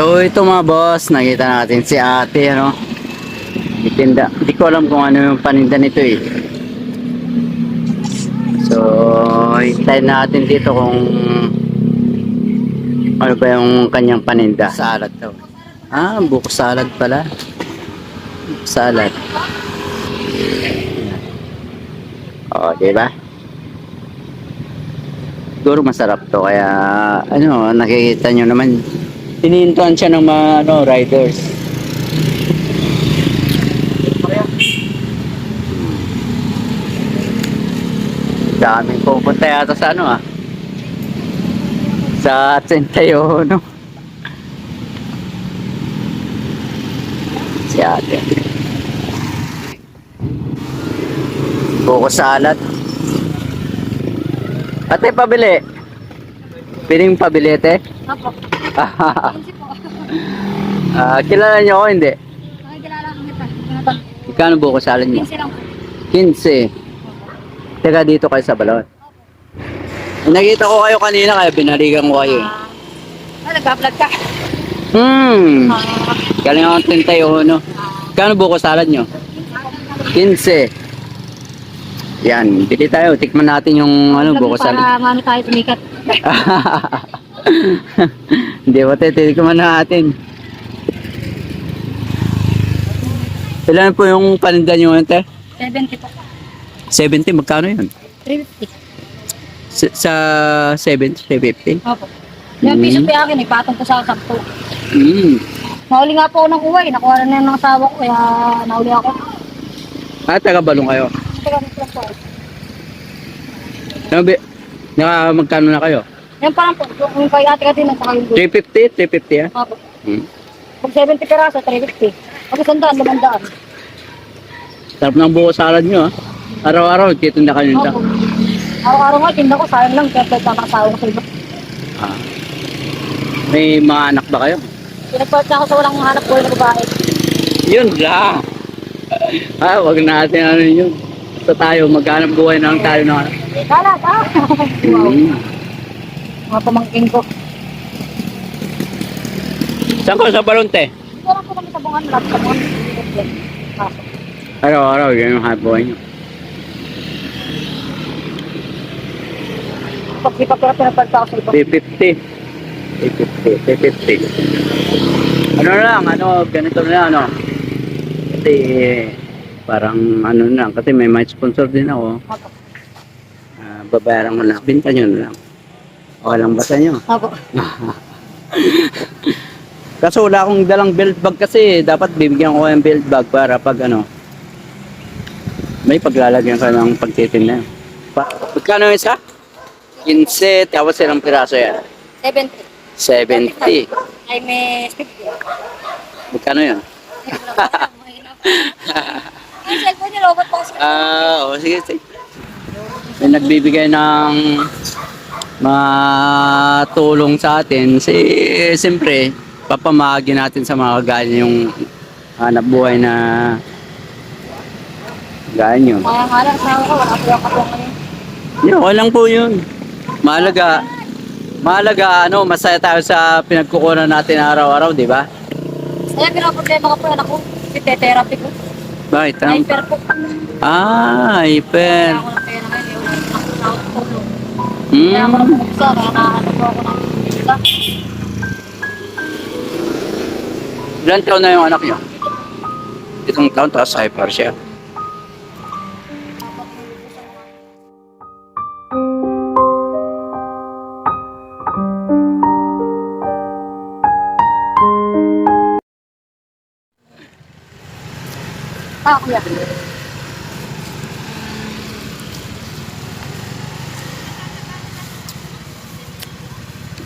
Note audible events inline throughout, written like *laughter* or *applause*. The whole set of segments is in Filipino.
So ito mga boss, nakita natin si ate ano. Itinda. Hindi ko alam kung ano yung paninda nito eh. So, hintayin natin dito kung ano ba yung kanyang paninda. Salad daw. Ah, buko salad pala. Salad. Oh, di ba? Siguro masarap to kaya ano, nakikita nyo naman Tinihintuan siya ng mga ano, riders. Daming pupunta yata sa ano ah. Sa 31. No? Si ate. Buko salad. Ate, pabili. Piling pabili, ate. Opo. Ah, kilala niyo ako hindi? Nakikilala ko kita. Ikano buko salad niyo? Pinsi lang po. 15. Teka dito kayo sa balon. Nakita ko kayo kanina kaya binaligan ko kayo. eh. Ah, nag-vlog ka. Hmm. Ah, Galing ako 31. no? Kano buko salad nyo? 15. Yan, bili tayo. Tikman natin yung ano, buko salad. Para mano tayo tumikat. *laughs* *laughs* Hindi ba tayo, titikman natin. Ilan po yung paninda nyo yun, te? 70 po. 70, magkano yun? 350. Sa, sa 70, 50? Opo. Yung Mm. piso po akin, ipatong ko sa 10. Hmm. Nahuli nga po ako ng uway. Nakuha na ng asawa ko, kaya nahuli ako. Ah, taga balong kayo. Ito lang po po. Ano? Naka magkano na kayo? Yan parang po, yung kay ate ka din, saka yung good. 350? 350 ah? Opo. Hmm. Pag 70 peraso, 350. Pag isandaan, limandaan. Sarap ng buko salad nyo ah. Araw-araw, titinda nito. Opo. Araw-araw nga, tinda ko, sayang lang, kaya pwede ang asawa ko sa iba. Ah. May mga anak ba kayo? Pinagpalit na ako sa walang hanap ko na babae. Yun lang. ah, wag natin ano yun. Basta tayo, maghanap buhay na lang tayo ng anak. Kala, ah! *laughs* wow. Hmm. Mga pamangking ko. Saan ko sa balonte? Lang po kami sa bungan, lahat sa bungan. Pasok. Araw-araw, yun yung hanap buhay nyo. Pag di pa pera sa iba. 350. 350. 350. Ano na lang, ano, ganito na ano. Kasi, parang ano na lang, kasi may may sponsor din ako. Ah, babayaran mo lang. Binta nyo na lang. O lang basa nyo. Opo. *laughs* Kaso wala akong dalang belt bag kasi dapat bibigyan ko yung belt bag para pag ano may paglalagyan ka ng pagtitinda. Pa Magkano yung isa? 15, tapos ilang piraso yan? 70. 70. Ay, may 50. Magkano yan? Yung cellphone niya, robot kasi. *laughs* Ah, o sige, sige. May nagbibigay ng mga tulong sa atin. Si, siyempre, papamahagi natin sa mga kagaya yung hanap buhay na gaya nyo. Kaya nga lang, ko, wala po yung katong ngayon. Yun, okay lang po yun. Mahalaga, mahalaga, ano, masaya tayo sa pinagkukunan natin araw-araw, di ba? Kaya pinaproblema ko po yan ako. Therapy ko. Bakit? Ang, Hyper po. ah, hyper. Kaya ako Kaya Hmm. ako buksa. Kaya nakahanap po ako ng buksa. Ilan taon na yung anak niyo? Itong taon, tapos hyper siya. Ah, kuya.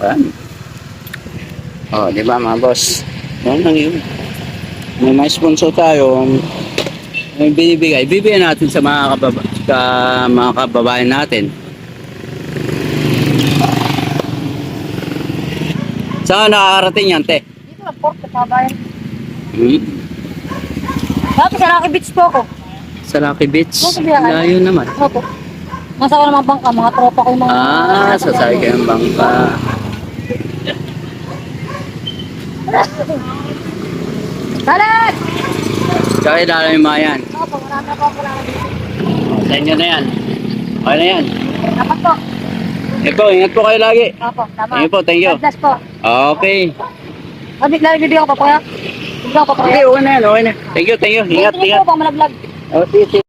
Ayan. Oh, di ba mga boss? Yan lang yun. May may sponsor tayo. May binibigay. Bibigyan natin sa mga, kababa, sa mga kababayan natin. Saan nakakarating yan, te? Dito lang po, kababayan. Hmm? Dati sa Rocky Beach po ako. Sa Lucky Beach. Layo naman. Opo. Nasa ko naman bangka, mga tropa ko yung mga... Ah, sasakay kayo ng bangka. Dalit! Kaya dala yung mga yan. Opo, marami na po ako lang. Oh, Sa inyo na yan. Okay na yan. Dapat po. Ito, ingat po kayo lagi. Opo, tama. Thank you po, thank you. God bless po. Okay. Sabi, lalo bibigyan ko pa kuya. Bibigyan ko pa Okay, na yan, okay na. Thank you, thank you. Ingat, ingat. po, pang malaglag. Oh, sige, sige.